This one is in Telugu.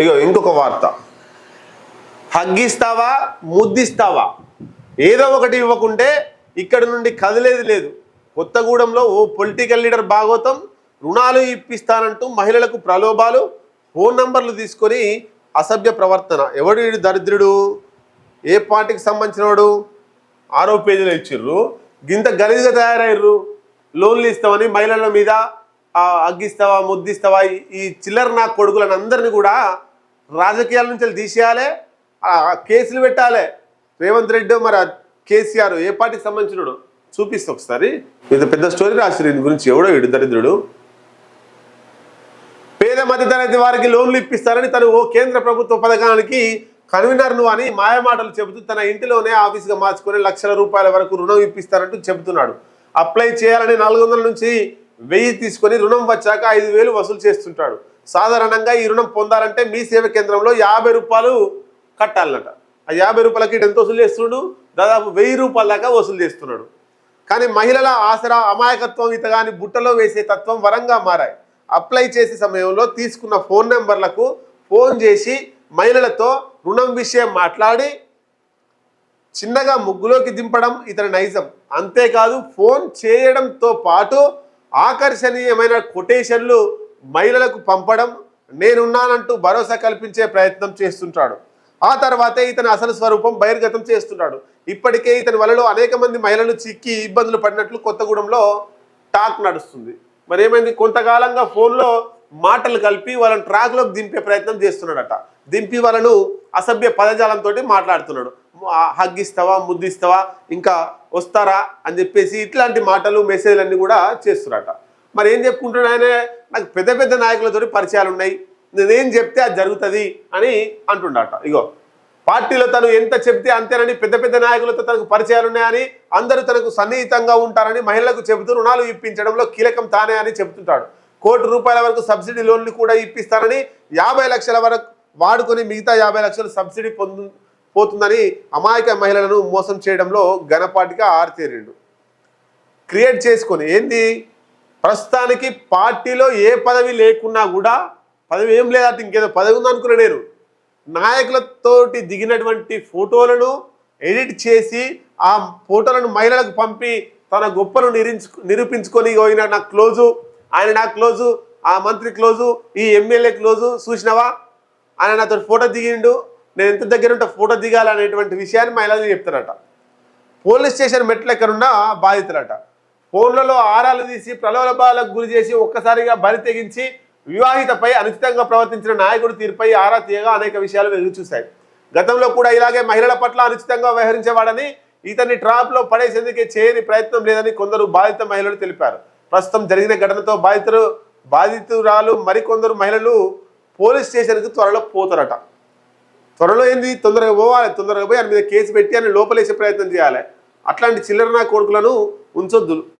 ఇగో ఇంకొక వార్త. హగ్గిస్తావా ముద్దిస్తావా? ఏదో ఒకటి ఇవ్వకుంటే ఇక్కడ నుండి కదిలేది లేదు. కొత్తగూడెంలో ఓ పొలిటికల్ లీడర్ భాగవతం రుణాలు ఇప్పిస్తానంటూ మహిళలకు ప్రలోభాలు ఫోన్ నంబర్లు తీసుకొని అసభ్య ప్రవర్తన. ఎవడు వీడు దరిద్రుడు? ఏ పార్టీకి సంబంధించినవాడు ఆరో పేజీలో ఇచ్చిర్రు. గింత గలీజ్గా తయారయ్యారు లోన్లు ఇస్తామని మహిళల మీద ఆ, అగ్గిస్తావా ముద్దిస్తావా ఈ- ఈ చిల్లర నా కొడుకులను అందరినీ కూడా రాజకీయాల నుంచి తీసేయాలే. తీసేయాలి కేసులు పెట్టాలి. రేవంత్ రెడ్డి మరి కేసీఆర్ ఏ పార్టీకి సంబంధించినడు చూపిస్తా ఒకసారి. ఇది పెద్ద స్టోరీ రాసి దీని గురించి ఎవడో వీడు దరిద్రుడు. పేద మధ్యతరగతి వారికి లోన్లు ఇప్పిస్తారని తను ఓ కేంద్ర ప్రభుత్వ పథకానికి కన్వీనర్ నువ్వు అని మాయమాటలు చెబుతూ తన ఇంటిలోనే ఆఫీస్గా మార్చుకొని లక్షల రూపాయల వరకు రుణం ఇప్పిస్తారంటూ చెబుతున్నాడు. అప్లై చేయాలని నాలుగు నుంచి వెయ్యి తీసుకొని రుణం వచ్చాక ఐదు వేలు వసూలు చేస్తుంటాడు. సాధారణంగా ఈ రుణం పొందాలంటే మీ సేవ కేంద్రంలో యాభై రూపాయలు కట్టాలన్నట ఆ యాభై రూపాయలకి ఎంత వసూలు చేస్తున్నాడు దాదాపు వెయ్యి రూపాయల దాకా వసూలు చేస్తున్నాడు. కానీ మహిళల ఆసరా అమాయకత్వం ఇతగాని బుట్టలో వేసే తత్వం వరంగా మారాయి. అప్లై చేసే సమయంలో తీసుకున్న ఫోన్ నెంబర్లకు ఫోన్ చేసి మహిళలతో రుణం విషయం మాట్లాడి చిన్నగా ముగ్గులోకి దింపడం ఇతని నైజం. అంతేకాదు ఫోన్ చేయడంతో పాటు ఆకర్షణీయమైన కొటేషన్లు మహిళలకు పంపడం నేనున్నానంటూ భరోసా కల్పించే ప్రయత్నం చేస్తుంటాడు. ఆ తర్వాతే ఇతని అసలు స్వరూపం బహిర్గతం చేస్తున్నాడు ఇప్పటికే ఇతని వలలో అనేక మంది మహిళలు చిక్కి ఇబ్బందులు పడినట్లు కొత్తగూడెంలో టాక్ నడుస్తుంది. మరి ఏమైంది కొంతకాలంగా ఫోన్లో మాటలు కలిపి వాళ్ళని ట్రాక్లోకి దింపే ప్రయత్నం చేస్తున్నాడట. దింపి వాళ్ళను అసభ్య పదజాలంతో మాట్లాడుతున్నాడు. హగ్గిస్తావా ముద్దిస్తావా ఇంకా వస్తారా అని చెప్పేసి ఇట్లాంటి మాటలు మెసేజ్లు కూడా చేస్తున్నారట. మరి ఏం చెప్పుకుంటున్నాడు ఆయన? నాకు పెద్ద పెద్ద నాయకులతోటి పరిచయాలు ఉన్నాయి. నేనేం చెప్తే అది జరుగుతుంది అని అంటుండట. ఇగో పార్టీలో తను ఎంత చెప్తే అంతేనని పెద్ద పెద్ద నాయకులతో తనకు పరిచయాలు ఉన్నాయని అందరూ తనకు సన్నిహితంగా ఉంటారని మహిళలకు చెబుతూ రుణాలు ఇప్పించడంలో కీలకం తానే అని చెబుతుంటాడు. కోటి రూపాయల వరకు సబ్సిడీ లోన్లు కూడా ఇప్పిస్తారని యాభై లక్షల వరకు వాడుకొని మిగతా యాభై లక్షలు సబ్సిడీ పొందు పోతుందని అమాయక మహిళలను మోసం చేయడంలో ఘనపాటిగా ఆరితేరిండు. క్రియేట్ చేసుకొని ఏంది? ప్రస్తుతానికి పార్టీలో ఏ పదవి లేకున్నా కూడా పదవి ఏం లేదా ఇంకేదో పదవి ఉందనుకున్నా నేను నాయకులతోటి దిగినటువంటి ఫోటోలను ఎడిట్ చేసి ఆ ఫోటోలను మహిళలకు పంపి తన గొప్పను నిరించు నిరూపించుకొని పోయిన నా క్లోజు ఆయన నా క్లోజు ఆ మంత్రి క్లోజు ఈ ఎమ్మెల్యే క్లోజు చూసినవా? ఆయన నాతో ఫోటో దిగిండు. నేను ఎంత దగ్గర ఉంటే ఫోటో దిగాలనేటువంటి విషయాన్ని మహిళలు చెప్తారట. పోలీస్ స్టేషన్ మెట్లు ఎక్కడున్న బాధితులట. ఫోన్లలో ఆరాలు తీసి ప్రలోభాలకు గురి చేసి ఒక్కసారిగా బరి తెగించి వివాహితపై అనుచితంగా ప్రవర్తించిన నాయకుడు తీరుపై ఆరా తీయగా అనేక విషయాలు వెలుగు చూశాయి. గతంలో కూడా ఇలాగే మహిళల పట్ల అనుచితంగా వ్యవహరించేవాడని ఇతన్ని ట్రాప్లో పడేసేందుకే చేయని ప్రయత్నం లేదని కొందరు బాధిత మహిళలు తెలిపారు. ప్రస్తుతం జరిగిన ఘటనతో బాధితులు బాధితురాలు మరికొందరు మహిళలు పోలీస్ స్టేషన్కి త్వరలో పోతారట. త్వరలో ఏంది? తొందరగా పోవాలి తొందరగా పోయి ఆయన మీద కేసు పెట్టి ఆయన లోపలేసే ప్రయత్నం చేయాలి. అట్లాంటి చిల్లర నా కొడుకులను ఉంచొద్దు.